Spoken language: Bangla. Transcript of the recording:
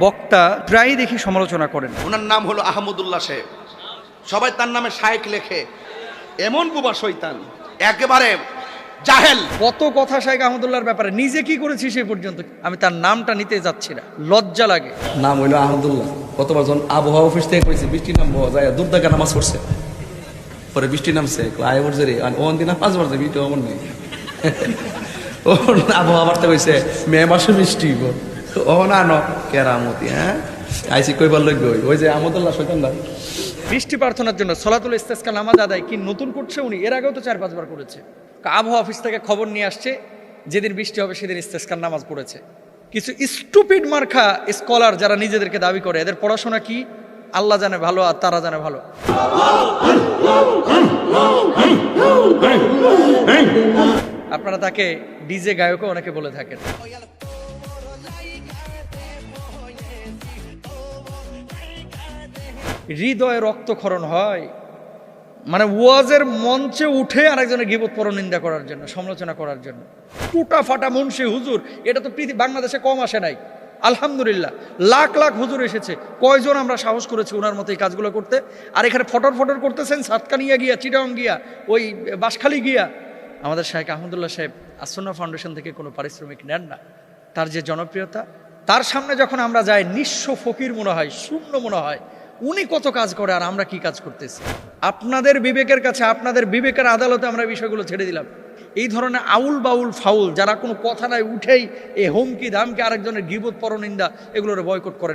বক্তা প্রায়ই দেখি সমালোচনা করেন। ওনার নাম হলো আহমদুল্লাহ শেখ সবাই তার নামে শায়েক লেখে। এমন বুবা শৈতান একেবারে জাহেল। কত কথা শাহেখ আহমদুল্লাহর ব্যাপারে। নিজে কি করেছি সে পর্যন্ত? আমি তার নামটা নিতে যাচ্ছি না। লজ্জা লাগে। নাম হইল আহমদুল্লাহ। কতবার যখন আবহাওয়া অফিস থেকে করেছে বৃষ্টি নাম যায় দুর্দাকা নামাজ পড়ছে। পরে বৃষ্টি নামছে আয় পড়ছে রে। ওন দিন পাঁচ বার বৃষ্টি অমন নেই। ও আবহাওয়া বার্তা কইছে মে মাসে বৃষ্টি গো ও না ন কেরামতি হ্যাঁ? আইসি কইবার লোক ওই যে আহমদুল্লাহ শৈতান না বৃষ্টি প্রার্থনার জন্য সলাতুল ইস্তেস্কা নামাজ আদায় কি নতুন করছে উনি? এর আগেও তো চার পাঁচবার করেছে। আবহাওয়া অফিস থেকে খবর নিয়ে আসছে, যেদিন বৃষ্টি হবে সেদিন ইস্তেস্কার নামাজ পড়েছে। কিছু স্টুপিড মার্খা স্কলার যারা নিজেদেরকে দাবি করে, এদের পড়াশোনা কি? আল্লাহ জানে ভালো আর তারা জানে ভালো। আপনারা তাকে ডিজে গায়কও অনেকে বলে থাকেন। হৃদয়ে রক্তক্ষরণ হয়। মানে ওয়াজের মঞ্চে উঠে আরেকজনের গিবত পরনিন্দা করার জন্য, সমালোচনা করার জন্য। টুটা ফাটা মুন্সি হুজুর, এটা তো পৃথিবী বাংলাদেশে কম আসে নাই। আলহামদুলিল্লাহ, লাখ লাখ হুজুর এসেছে। কয়জন আমরা সাহস করেছি ওনার মতো এই কাজগুলো করতে? আর এখানে ফটর ফটর করতেছেন সাতকানিয়া গিয়া, চিটাং গিয়া, ওই বাঁশখালী গিয়া। আমাদের শাহেখ আহমদুল্লাহ সাহেব আসন্না ফাউন্ডেশন থেকে কোনো পারিশ্রমিক নেন না। তার যে জনপ্রিয়তা, তার সামনে যখন আমরা যাই, নিঃস্ব ফকির মনে হয়, শূন্য মনে হয় উনি কত কাজ করে আর আমরা কি কাজ করতেছি? আপনাদের বিবেকের কাছে, আপনাদের বিবেকের আদালতে আমরা বিষয়গুলো ছেড়ে দিলাম। এই ধরনের আউল বাউল ফাউল, যারা কোনো কথা নাই, উঠেই এই হুমকি, ধামকি, আরেকজনের গিবত, পরনিন্দা, এগুলোর বয়কট করেন